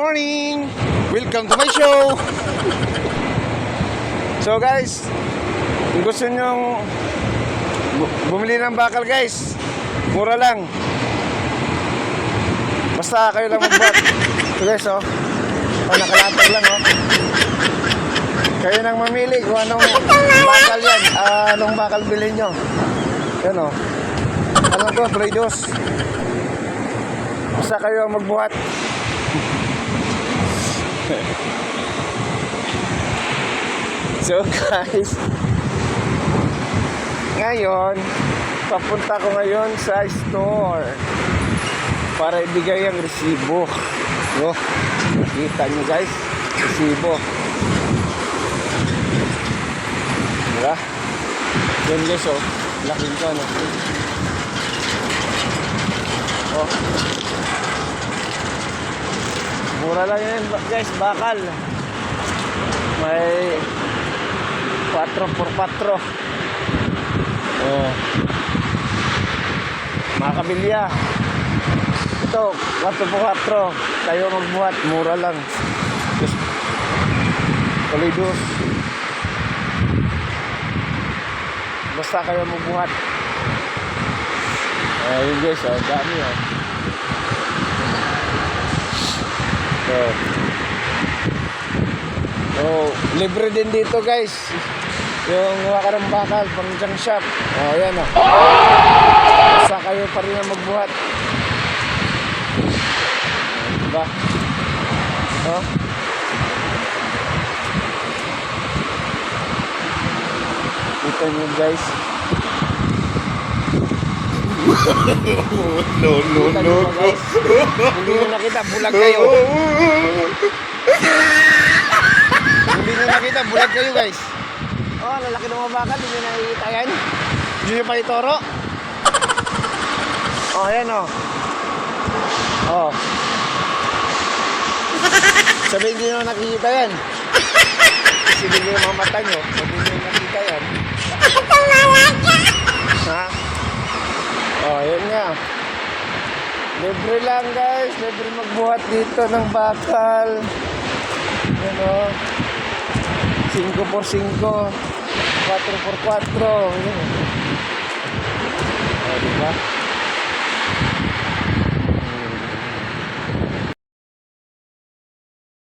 morning! Welcome to my show! So guys, kung gusto nyo bu- bumili ng bakal guys, mura lang. Basta kayo lang magbuhat. So guys, oh. Oh, nakalatag lang, oh. Kayo nang mamili kung anong bakal yan. Ah, anong bakal bilhin nyo. Yan, oh. Ano to, Play-Dos. Basta kayo magbuhat. so guys, ngayon, papunta ko ngayon sa store para ibigay ang resibo. Yo, kita nyo guys, resibo. Diba? Yun guys, oh. Laking ka, no? Oh. Mura lang yan guys, bakal. May 4 por 4. Oh. Mga kabilya. Ito, 4 por 4. Kayo magbuhat, mura lang. Just, Kalidos. Basta kayo magbuhat. Ayun guys, oh, dami oh. So, so, libre din dito guys. Yung waka ng bakal, pang junk shop. Oh, ayan oh. Basta kayo pa rin ang magbuhat. Diba? Oh. Kita nyo guys. No, no, no, no. Hindi nyo nakita, bulag kayo. Hindi nyo nakita, bulag kayo guys. Oh, lalaki ng mga bakal, hindi nyo nakikita yan. Hindi nyo pa itoro. Oh, ayan oh. Oh. Sabi hindi nyo nakikita yan. Kasi hindi nyo mga mata nyo. Sabi hindi nyo nakita yan. Ha? Oh, yun nga. Libre lang guys. Libre magbuhat dito ng bakal. Yan o. 5 por 5. 4 por 4. Yan. O, diba?